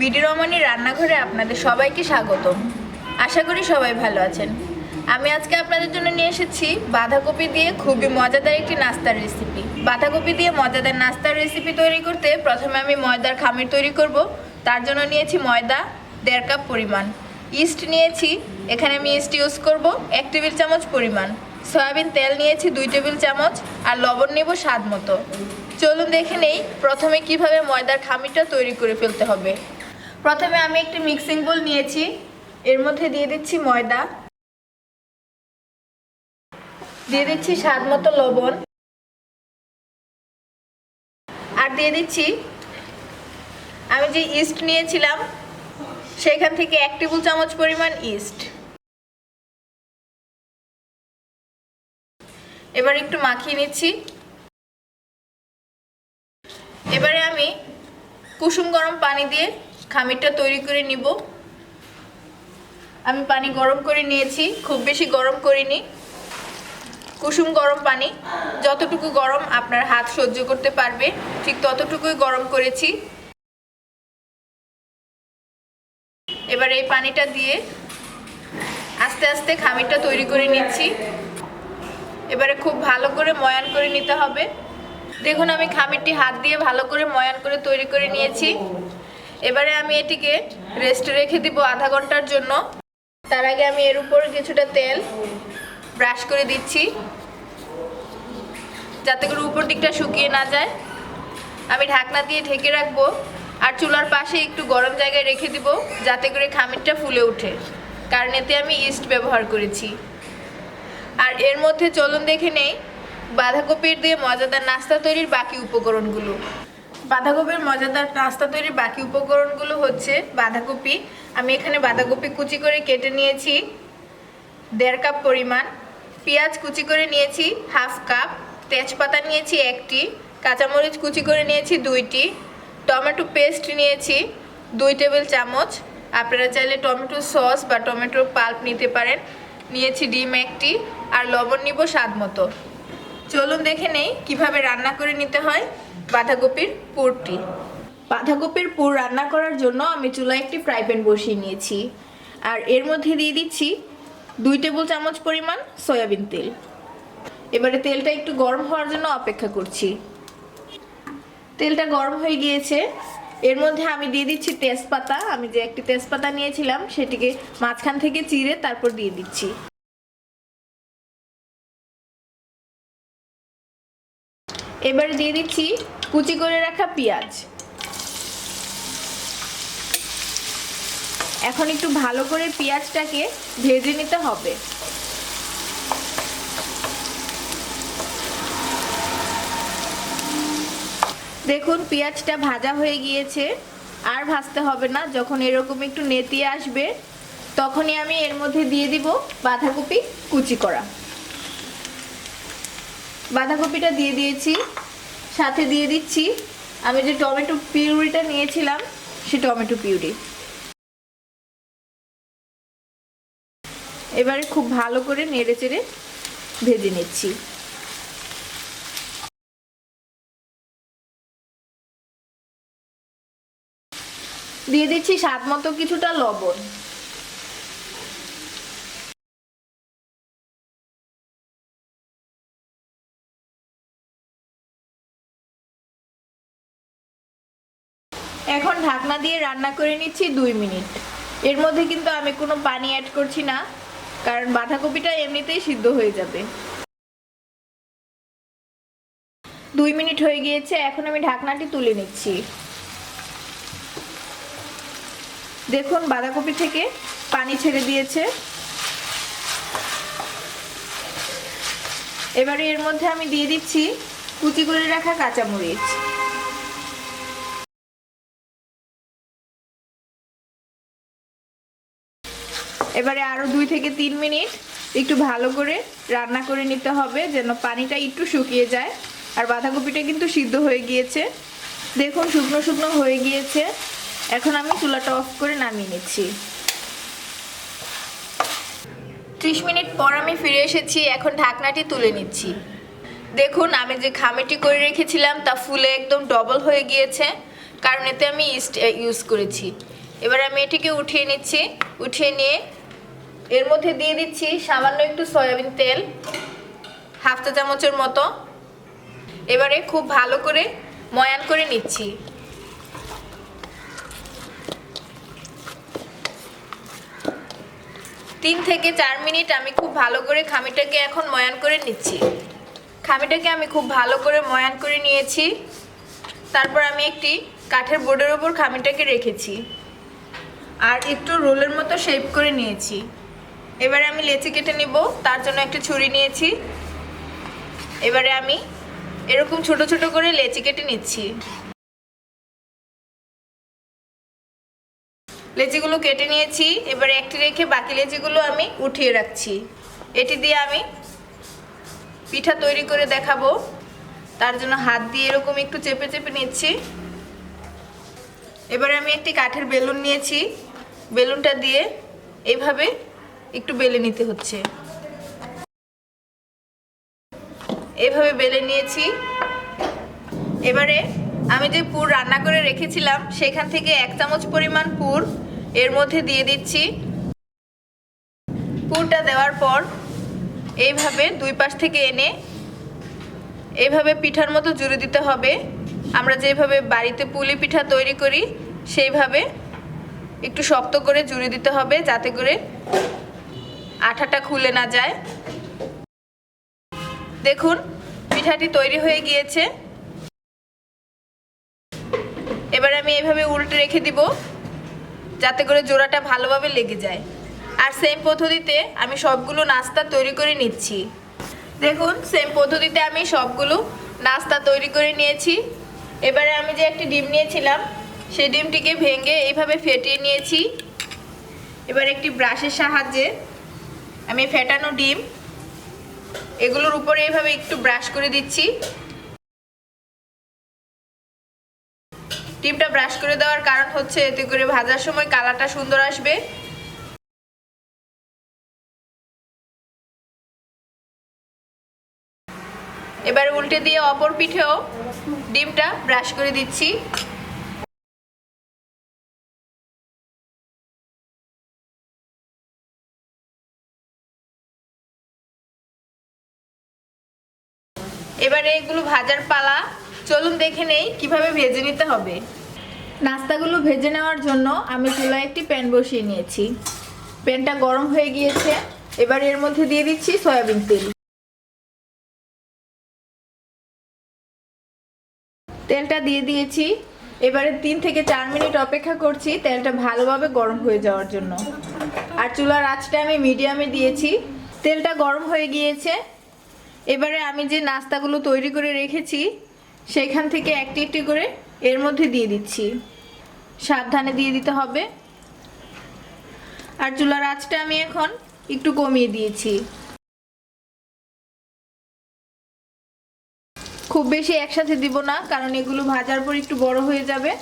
BD রমণীর রান্নাঘরে আপনাদের সবাইকে স্বাগতম। আশা করি সবাই ভালো আছেন। আমি আজকে আপনাদের জন্য নিয়ে এসেছি বাঁধাকপি দিয়ে খুবই মজাদার একটি নাস্তার রেসিপি বাঁধাকপি দিয়ে মজাদার নাস্তার রেসিপি তৈরি করতে প্রথমে আমি ময়দার খামির তৈরি করব। তার জন্য নিয়েছি ময়দা, দেড় কাপ পরিমাণ। ইস্ট নিয়েছি, এখানে আমি ইস্ট ইউজ করব, এক টেবিল চামচ পরিমাণ। সয়াবিন তেল নিয়েছি, দুই টেবিল চামচ, আর লবণ নেব স্বাদ মতো। চলুন দেখে নেই, প্রথমে কীভাবে ময়দার খামিরটা তৈরি করে ফেলতে হবে। প্রথমে আমি একটি মিক্সিং বোল নিয়েছি। এর মধ্যে দিয়ে দিচ্ছি ময়দা। দিয়ে দিচ্ছি স্বাদ মতো লবণ। আর দিয়ে দিচ্ছি, আমি যে ইস্ট নিয়েছিলাম, সেখান থেকে এক টেবিল চামচ পরিমাণ ইস্ট এবার একটু মাখিয়ে নিচ্ছি। এবারে আমি কুসুম গরম পানি দিয়ে খামিরটা তৈরি করে নিব। আমি পানি গরম করে নিয়েছি, খুব বেশি গরম করিনি। কুসুম গরম পানি, যতটুকু গরম আপনার হাত সহ্য করতে পারবে, ঠিক ততটুকুই গরম করেছি। এবার এই পানিটা দিয়ে আস্তে আস্তে খামিরটা তৈরি করে নিচ্ছি। এবারে খুব ভালো করে ময়ান করে নিতে হবে। দেখুন, আমি খামিরটি হাত দিয়ে ভালো করে ময়ান করে তৈরি করে নিয়েছি। এবারে আমি এটিকে রেস্টে রেখে দিব আধা ঘণ্টার জন্য। তার আগে আমি এর উপর কিছুটা তেল ব্রাশ করে দিচ্ছি, যাতে করে উপর দিকটা শুকিয়ে না যায়। আমি ঢাকনা দিয়ে ঢেকে রাখব আর চুলার পাশে একটু গরম জায়গায় রেখে দিব, যাতে করে খামিরটা ফুলে ওঠে, কারণ এতে আমি ইস্ট ব্যবহার করেছি। আর এর মধ্যে চলুন দেখে নেই, বাঁধাকপির দিয়ে মজাদার নাস্তা তৈরির বাকি উপকরণগুলো। বাঁধাকপির মজাদার নাস্তা তৈরির বাকি উপকরণগুলো হচ্ছে বাঁধাকপি। আমি এখানে বাঁধাকপি কুচি করে কেটে নিয়েছি। দেড় কাপ পরিমাণ। পেঁয়াজ কুচি করে নিয়েছি, হাফ কাপ। তেজপাতা নিয়েছি একটি। কাঁচামরিচ কুচি করে নিয়েছি দুইটি। টমেটো পেস্ট নিয়েছি দুই টেবিল চামচ। আপনারা চাইলে টমেটো সস বা টমেটোর পাল্প নিতে পারেন। নিয়েছি ডিম একটি আর লবণ নিব স্বাদ মতো। চলুন দেখে নেই কীভাবে রান্না করে নিতে হয়। বাঁধাকপির পুরটি। বাঁধাকপির পুর রান্না করার জন্য আমি চুলায় একটি ফ্রাই প্যান বসিয়ে নিয়েছি। আর এর মধ্যে দিয়ে দিচ্ছি দুই টেবিল চামচ পরিমাণ সয়াবিন তেল। এবারে তেলটা একটু গরম হওয়ার জন্য অপেক্ষা করছি। তেলটা গরম হয়ে গিয়েছে। এর মধ্যে আমি দিয়ে দিচ্ছি তেজপাতা। আমি যে একটি তেজপাতা নিয়েছিলাম, সেটিকে মাঝখান থেকে চিড়ে তারপর দিয়ে দিচ্ছি। এবারে দিয়ে দিচ্ছি কুচি করে রাখা পেঁয়াজ। এখন একটু ভালো করে পেঁয়াজটাকে ভেজে নিতে হবে। দেখুন পেঁয়াজটা ভাজা হয়ে গিয়েছে। আর ভাজতে হবে না, যখন এরকম একটু নেতিয়ে আসবে, তখনই আমি এর মধ্যে দিয়ে দিব বাঁধাকপি কুচি করা। বাঁধাকপিটা দিয়ে দিয়েছি, সাথে দিয়ে দিচ্ছি। আমি যে টমেটো পিউরিটা নিয়েছিলাম, সে টমেটো পিউরি। এবারে খুব ভালো করে নেড়ে চেড়ে ভেজে নিচ্ছি। দিয়ে দিচ্ছি স্বাদ মতো কিছুটা লবণ। ঢাকনা দিয়ে রান্না করে নিচ্ছি দুই মিনিট। এর মধ্যে কিন্তু আমি কোনো পানি অ্যাড করছি না, কারণ বাঁধাকপিটা এমনিতেই সিদ্ধ হয়ে যাবে। দুই মিনিট হয়ে গিয়েছে, এখন আমি ঢাকনাটি তুলে নিচ্ছি। দেখুন, বাঁধাকপি থেকে পানি ছেড়ে দিয়েছে। এবারে এর মধ্যে আমি দিয়ে দিচ্ছি কুচি করে রাখা কাঁচামরিচ। এবারে আরও দুই থেকে তিন মিনিট একটু ভালো করে রান্না করে নিতে হবে, যেন পানিটা একটু শুকিয়ে যায়। আর বাঁধাকপিটা কিন্তু সিদ্ধ হয়ে গিয়েছে। দেখুন, শুকনো শুকনো হয়ে গিয়েছে। এখন আমি চুলাটা অফ করে নামিয়ে নিচ্ছি। ত্রিশ মিনিট পর আমি ফিরে এসেছি, এখন ঢাকনাটি তুলে নিচ্ছি। দেখুন, আমি যে খামেটি করে রেখেছিলাম, তা ফুলে একদম ডবল হয়ে গিয়েছে, কারণ এতে আমি ইস্ট ইউজ করেছি। এবার আমি এটিকে উঠিয়ে নিচ্ছি। উঠিয়ে নিয়ে এর মধ্যে দিয়ে দিচ্ছি সামান্য একটু সয়াবিন তেল, হাফ চা চামচের মতো। এবারে খুব ভালো করে ময়ান করে নিচ্ছি। তিন থেকে চার মিনিট আমি খুব ভালো করে খামিটাকে এখন ময়ান করে নিচ্ছি। খামিটাকে আমি খুব ভালো করে ময়ান করে নিয়েছি। তারপর আমি একটি কাঠের বোর্ডের ওপর খামিটাকে রেখেছি। আর একটু রোলের মতো শেপ করে নিয়েছি। এবারে আমি লেচি কেটে নিব, তার জন্য একটা ছুরি নিয়েছি। এবারে আমি এরকম ছোট ছোট করে লেচি কেটে নিচ্ছি। লেচিগুলো কেটে নিয়েছি, এবারে একটি রেখে বাকি লেচিগুলো আমি উঠিয়ে রাখছি। এটি দিয়ে আমি পিঠা তৈরি করে দেখাবো। তার জন্য হাত দিয়ে এরকম একটু চেপে চেপে নিচ্ছি। এবারে আমি একটি কাঠের বেলুন নিয়েছি। বেলুনটা দিয়ে এইভাবে একটু বেলে নিতে হচ্ছে। এভাবে বেলে নিয়েছি। এবারে আমি যে পুর রান্না করে রেখেছিলাম, সেখান থেকে এক চামচ পরিমাণ পুর এর মধ্যে দিয়ে দিচ্ছি। পুরটা দেওয়ার পর এইভাবে দুই পাশ থেকে এনে এইভাবে পিঠার মতো জুড়ে দিতে হবে। আমরা যেভাবে বাড়িতে পুলি পিঠা তৈরি করি, সেইভাবে একটু শক্ত করে জুড়ে দিতে হবে, যাতে করে আঠাটা খুলে না যায়। দেখুন, পিঠাটি তৈরি হয়ে গিয়েছে। এবার আমি এভাবে উল্টে রেখে দিব, যাতে করে জোড়াটা ভালোভাবে লেগে যায়। আর সেম পদ্ধতিতে আমি সবগুলো নাস্তা তৈরি করে নিচ্ছি। দেখুন সেম পদ্ধতিতে আমি সবগুলো নাস্তা তৈরি করে নিয়েছি। এবারে আমি যে একটি ডিম নিয়েছিলাম, সেই ডিমটিকে ভেঙে এইভাবে ফেটিয়ে নিয়েছি। এবার একটি ব্রাশের সাহায্যে আমি ফেটানো ডিম। এগুলোর উপরে এইভাবে একটু ব্রাশ করে দিচ্ছি। ডিমটা ব্রাশ করে দেওয়ার কারণ হচ্ছে এতে করে ভাজার সময় কালারটা সুন্দর আসবে। এবার উল্টে দিয়ে অপর পিঠেও ডিমটা ব্রাশ করে দিচ্ছি। এবারে এগুলো ভাজার পালা। চলুন দেখে নেই কীভাবে ভেজে নিতে হবে। নাস্তাগুলো ভেজে নেওয়ার জন্য আমি চুলায় একটি প্যান বসিয়ে নিয়েছি। প্যানটা গরম হয়ে গিয়েছে। এবার এর মধ্যে দিয়ে দিচ্ছি সয়াবিন তেল। তেলটা দিয়ে দিয়েছি। এবারে তিন থেকে চার মিনিট অপেক্ষা করছি তেলটা ভালোভাবে গরম হয়ে যাওয়ার জন্য। আর চুলার আঁচটা আমি মিডিয়ামে দিয়েছি। তেলটা গরম হয়ে গিয়েছে। এবারে আমি যে নাস্তাগুলো তৈরি করে রেখেছি, সেখান থেকে একটি একটি করে এর মধ্যে দিয়ে দিচ্ছি। সাবধানে দিয়ে দিতে হবে। আর চুলার আঁচটা আমি এখন একটু কমিয়ে দিয়েছি। খুব বেশি একসাথে দিব না, কারণ এগুলো ভাজার পর একটু বড় হয়ে যাবে।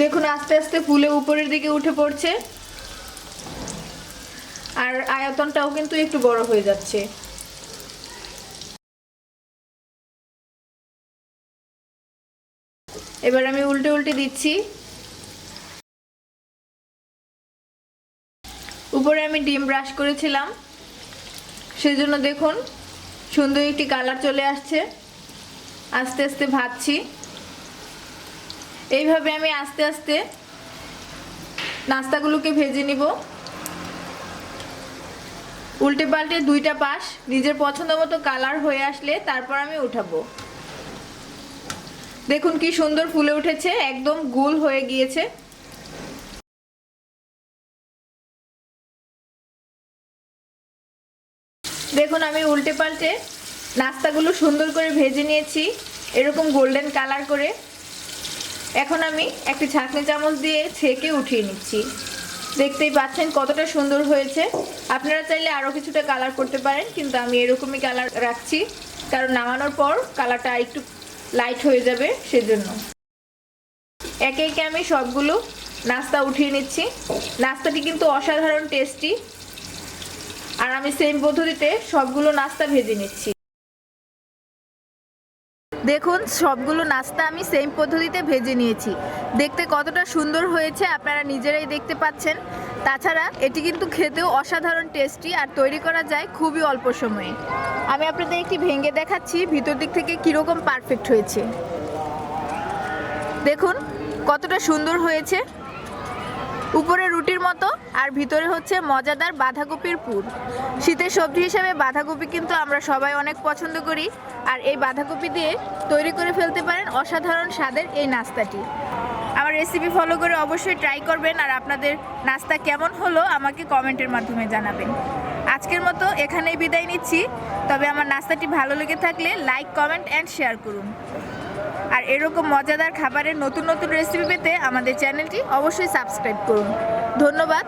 দেখুন, আস্তে আস্তে ফুলে উপরের দিকে উঠে পড়ছে। আর আয়তনটাও কিন্তু একটু বড় হয়ে যাচ্ছে। এবার আমি উল্টে উল্টে দিচ্ছি। উপরে আমি ডিম ব্রাশ করেছিলাম। সেজন্য দেখুন, সুন্দর একটি কালার চলে আসছে। আস্তে আস্তে ভাজছি। এইভাবে আমি আস্তে আস্তে নাস্তাগুলোকে ভেজে নিব। উল্টে পাল্টে দুইটা পাশ, নিজের পছন্দ মতো কালার হয়ে আসলে তারপর আমি উঠাবো। দেখুন কি সুন্দর ফুলে উঠেছে, একদম গোল হয়ে গিয়েছে। দেখুন আমি উল্টে পাল্টে নাস্তাগুলো সুন্দর করে ভেজে নিয়েছি, এরকম গোল্ডেন কালার করে। এখন আমি একটি ছাঁকনি চামচ দিয়ে ছেঁকে উঠিয়ে নিচ্ছি। দেখতেই পাচ্ছেন কতটা সুন্দর হয়েছে। আপনারা চাইলে আরও কিছুটা কালার করতে পারেন, কিন্তু আমি এরকমই কালার রাখছি। কারণ নামানোর পর কালারটা একটু লাইট হয়ে যাবে সেজন্য। একে একে আমি সবগুলো নাস্তা উঠিয়ে নিচ্ছি। নাস্তাটি কিন্তু অসাধারণ টেস্টি আর আমি সেম পদ্ধতিতে সবগুলো নাস্তা ভেজে নিচ্ছি। দেখুন, সবগুলো নাস্তা আমি সেম পদ্ধতিতে ভেজে নিয়েছি। দেখতে কতটা সুন্দর হয়েছে, আপনারা নিজেরাই দেখতে পাচ্ছেন। তাছাড়া এটি কিন্তু খেতেও অসাধারণ টেস্টি আর তৈরি করা যায় খুবই অল্প সময়ে। আমি আপনাদের একটি ভেঙে দেখাচ্ছি, ভিতর দিক থেকে কীরকম পারফেক্ট হয়েছে। দেখুন, কতটা সুন্দর হয়েছে। উপরে রুটির মতো, আর ভিতরে হচ্ছে মজাদার বাঁধাকপির পুর। শীতের সবজি হিসেবে বাঁধাকপি কিন্তু আমরা সবাই অনেক পছন্দ করি, আর এই বাঁধাকপি দিয়ে তৈরি করে ফেলতে পারেন অসাধারণ স্বাদের এই নাস্তাটি। আমার রেসিপি ফলো করে অবশ্যই ট্রাই করবেন, আর আপনাদের নাস্তা কেমন হলো আমাকে কমেন্টের মাধ্যমে জানাবেন। আজকের মতো এখানেই বিদায় নিচ্ছি, তবে আমার নাস্তাটি ভালো লেগে থাকলে লাইক কমেন্ট অ্যান্ড শেয়ার করুন। আর এরকম মজাদার খাবারের নতুন নতুন রেসিপি পেতে আমাদের চ্যানেলটি অবশ্যই সাবস্ক্রাইব করুন। ধন্যবাদ।